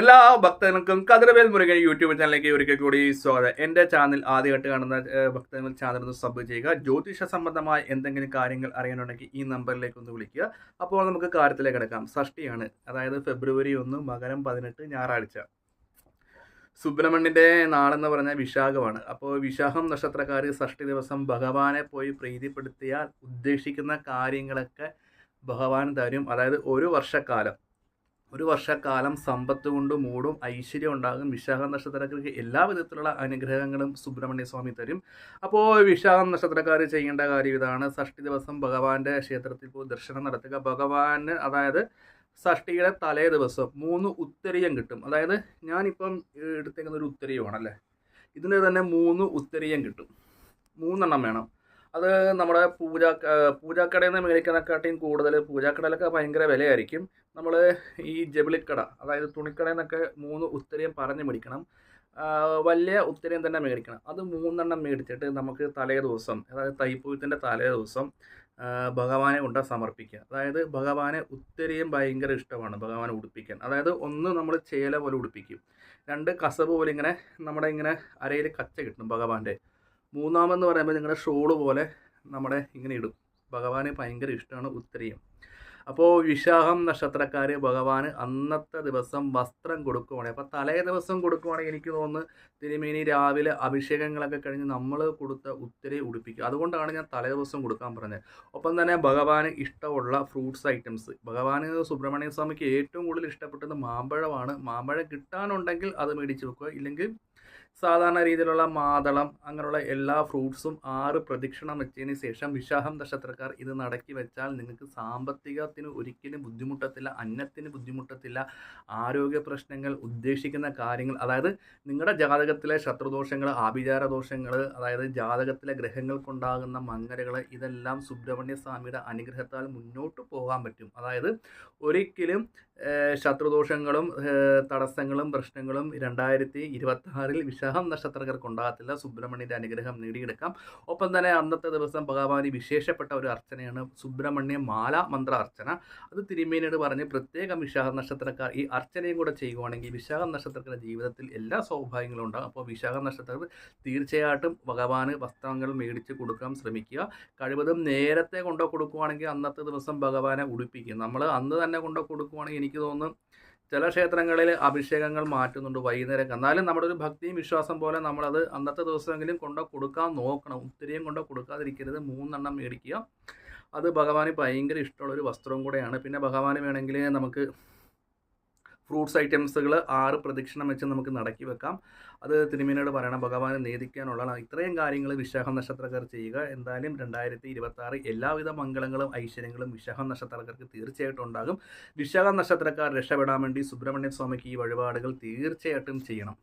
എല്ലാ ഭക്തർക്കും കതിരവേൽ മുരുകൻ യൂട്യൂബ് ചാനലിലേക്ക് ഒരിക്കൽ കൂടി സ്വാഗതം. എന്റെ ചാനൽ ആദ്യമായിട്ട് കാണുന്ന ഭക്തങ്ങൾ ചാനൽ ഒന്ന് സബ് ചെയ്യുക. ജ്യോതിഷ സംബന്ധമായ എന്തെങ്കിലും കാര്യങ്ങൾ അറിയാനുണ്ടെങ്കിൽ ഈ നമ്പറിലേക്ക് ഒന്ന് വിളിക്കുക. അപ്പോൾ നമുക്ക് കാര്യത്തിലേക്ക് കിടക്കാം. ഷഷ്ടിയാണ്. അതായത് ഫെബ്രുവരി ഒന്ന് മകരം പതിനെട്ട് ഞായറാഴ്ച. സുബ്രഹ്മണ്യന്റെ നാളെന്ന് പറഞ്ഞാൽ വിശാഖമാണ്. അപ്പോൾ വിശാഖം നക്ഷത്രക്കാർ ഷഷ്ടി ദിവസം ഭഗവാനെ പോയി പ്രീതിപ്പെടുത്തിയാൽ ഉദ്ദേശിക്കുന്ന കാര്യങ്ങളൊക്കെ ഭഗവാൻ തരും. അതായത് ഒരു വർഷക്കാലം. ഒരു വർഷക്കാലം സമ്പത്ത് കൊണ്ട് മൂടും ഐശ്വര്യം ഉണ്ടാകും വിശാഖ നക്ഷത്രക്കാർക്ക് എല്ലാ വിധത്തിലുള്ള അനുഗ്രഹങ്ങളും സുബ്രഹ്മണ്യ സ്വാമി തരും. അപ്പോൾ വിശാഖം നക്ഷത്രക്കാർ ചെയ്യേണ്ട കാര്യം ഇതാണ്. ഷഷ്ടി ദിവസം ഭഗവാന്റെ ക്ഷേത്രത്തിൽ പോയി ദർശനം നടത്തുക. ഭഗവാന് അതായത് ഷഷ്ടിയുടെ തലേ ദിവസം മൂന്ന് ഉത്തരീയം കിട്ടും. അതായത് ഞാനിപ്പം എടുത്തേക്കുന്ന ഒരു ഉത്തരീയമാണല്ലേ? ഇതിന് തന്നെ മൂന്ന് ഉത്തരീയം കിട്ടും. മൂന്നെണ്ണം വേണം. അത് നമ്മുടെ പൂജ പൂജാക്കടയിൽ നിന്ന് മേടിക്കുന്നതിനെക്കാട്ടിയും കൂടുതൽ പൂജാക്കടയിലൊക്കെ ഭയങ്കര വിലയായിരിക്കും. നമ്മൾ ഈ ജബിളിക്കട അതായത് തുണിക്കടയിൽ നിന്നൊക്കെ മൂന്ന് ഉത്തരയും പറഞ്ഞ് മേടിക്കണം. വലിയ ഉത്തരയും തന്നെ മേടിക്കണം. അത് മൂന്നെണ്ണം മേടിച്ചിട്ട് നമുക്ക് തലേ ദിവസം അതായത് തൈപ്പൂയത്തിന്റെ തലേ ദിവസം ഭഗവാനെ കൊണ്ട് സമർപ്പിക്കുക. അതായത് ഭഗവാനെ ഉത്തരയും ഭയങ്കര ഇഷ്ടമാണ് ഭഗവാനെ ഉടുപ്പിക്കാൻ. അതായത് ഒന്ന് നമ്മൾ ചേല പോലെ ഉടുപ്പിക്കും. രണ്ട് കസബ് പോലെ ഇങ്ങനെ നമ്മുടെ ഇങ്ങനെ അരയിൽ കച്ച കിട്ടും ഭഗവാന്റെ. മൂന്നാമെന്ന് പറയുമ്പോൾ നിങ്ങളുടെ ഷോൾ പോലെ നമ്മുടെ ഇങ്ങനെ ഇടും. ഭഗവാന് ഭയങ്കര ഇഷ്ടമാണ് ഉത്തരീയം. അപ്പോൾ വിശാഖം നക്ഷത്രക്കാർ ഭഗവാന് അന്നത്തെ ദിവസം വസ്ത്രം കൊടുക്കുവാണെങ്കിൽ അപ്പോൾ തലേ ദിവസം കൊടുക്കുവാണെങ്കിൽ എനിക്ക് തോന്നുന്നു തിരുമേനി രാവിലെ അഭിഷേകങ്ങളൊക്കെ കഴിഞ്ഞ് നമ്മൾ കൊടുത്ത ഉത്തരി ഉടുപ്പിക്കുക അതുകൊണ്ടാണ് ഞാൻ തലേ ദിവസം കൊടുക്കാൻ പറഞ്ഞത്. ഒപ്പം തന്നെ ഭഗവാന് ഇഷ്ടമുള്ള ഫ്രൂട്ട്സ് ഐറ്റംസ്. ഭഗവാന് സുബ്രഹ്മണ്യ സ്വാമിക്ക് ഏറ്റവും കൂടുതൽ ഇഷ്ടപ്പെട്ടത് മാമ്പഴമാണ്. മാമ്പഴം കിട്ടാനുണ്ടെങ്കിൽ അത് മേടിച്ച് വെക്കുക. ഇല്ലെങ്കിൽ സാധാരണ രീതിയിലുള്ള മാതളം അങ്ങനെയുള്ള എല്ലാ ഫ്രൂട്ട്സും ആറ് പ്രദക്ഷിണം വെച്ചതിന് ശേഷം വിശാഖം നക്ഷത്രക്കാർ ഇത് നടക്കി വെച്ചാൽ നിങ്ങൾക്ക് സാമ്പത്തികത്തിന് ഒരിക്കലും ബുദ്ധിമുട്ടത്തില്ല അന്നത്തിന് ബുദ്ധിമുട്ടത്തില്ല ആരോഗ്യ പ്രശ്നങ്ങൾ ഉദ്ദേശിക്കുന്ന കാര്യങ്ങൾ അതായത് നിങ്ങളുടെ ജാതകത്തിലെ ശത്രുദോഷങ്ങൾ ആഭിചാര ദോഷങ്ങൾ അതായത് ജാതകത്തിലെ ഗ്രഹങ്ങൾക്കുണ്ടാകുന്ന മങ്ങലുകൾ ഇതെല്ലാം സുബ്രഹ്മണ്യ സ്വാമിയുടെ അനുഗ്രഹത്താൽ മുന്നോട്ട് പോകാൻ പറ്റും. അതായത് ഒരിക്കലും ശത്രുദോഷങ്ങളും തടസ്സങ്ങളും പ്രശ്നങ്ങളും രണ്ടായിരത്തി ഇരുപത്തി ആറിൽ വിശാഖം നക്ഷത്രക്കാർക്ക് ഉണ്ടാകത്തില്ല. സുബ്രഹ്മണ്യന്റെ അനുഗ്രഹം നേടിയെടുക്കാം. ഒപ്പം തന്നെ അന്നത്തെ ദിവസം ഭഗവാനി വിശേഷപ്പെട്ട ഒരു അർച്ചനയാണ് സുബ്രഹ്മണ്യ മാല മന്ത്ര അർച്ചന. അത് തിരുമേനിയോട് പറഞ്ഞ് പ്രത്യേകം വിശാഖ നക്ഷത്രക്കാർ ഈ അർച്ചനയും കൂടെ ചെയ്യുവാണെങ്കിൽ വിശാഖ നക്ഷത്രക്കാരുടെ ജീവിതത്തിൽ എല്ലാ സൗഭാഗ്യങ്ങളും ഉണ്ടാകും. അപ്പോൾ വിശാഖ നക്ഷത്രക്കാർ തീർച്ചയായിട്ടും ഭഗവാന് വസ്ത്രങ്ങൾ മേടിച്ച് കൊടുക്കാൻ ശ്രമിക്കുക. കഴിവതും നേരത്തെ കൊണ്ടു കൊടുക്കുവാണെങ്കിൽ അന്നത്തെ ദിവസം ഭഗവാനെ ഉടുപ്പിക്കും. നമ്മൾ അന്ന് തന്നെ കൊണ്ടു കൊടുക്കുവാണെങ്കിൽ എനിക്ക് തോന്നുന്നു ചില ക്ഷേത്രങ്ങളിൽ അഭിഷേകങ്ങൾ മാറ്റുന്നുണ്ട് വൈകുന്നേരം എന്നാലും നമ്മുടെ ഒരു ഭക്തിയും വിശ്വാസം പോലെ നമ്മളത് അന്നത്തെ ദിവസമെങ്കിലും കൊണ്ട് കൊടുക്കാൻ നോക്കണം. ഒത്തിരിയും കൊണ്ട് കൊടുക്കാതിരിക്കരുത്. മൂന്നെണ്ണം മേടിക്കുക. അത് ഭഗവാന് ഭയങ്കര ഇഷ്ടമുള്ളൊരു വസ്ത്രവും കൂടെയാണ്. പിന്നെ ഭഗവാന് വേണമെങ്കിൽ നമുക്ക് ഫ്രൂട്ട്സ് ഐറ്റംസുകൾ ആറ് പ്രദക്ഷിണം വെച്ച് നമുക്ക് നടക്കി വെക്കാം. അത് തിരുമേനോട് പറയണം ഭഗവാനെ നേദിക്കാനുള്ളതാണ്. ഇത്രയും കാര്യങ്ങൾ വിശാഖം നക്ഷത്രക്കാർ ചെയ്യുക. എന്തായാലും രണ്ടായിരത്തി ഇരുപത്തി ആറ് എല്ലാവിധ മംഗളങ്ങളും ഐശ്വര്യങ്ങളും വിശാഖം നക്ഷത്രക്കാർക്ക് തീർച്ചയായിട്ടും ഉണ്ടാകും. വിശാഖം നക്ഷത്രക്കാർ രക്ഷപ്പെടാൻ വേണ്ടി സുബ്രഹ്മണ്യ സ്വാമിക്ക് ഈ വഴിപാടുകൾ തീർച്ചയായിട്ടും ചെയ്യണം.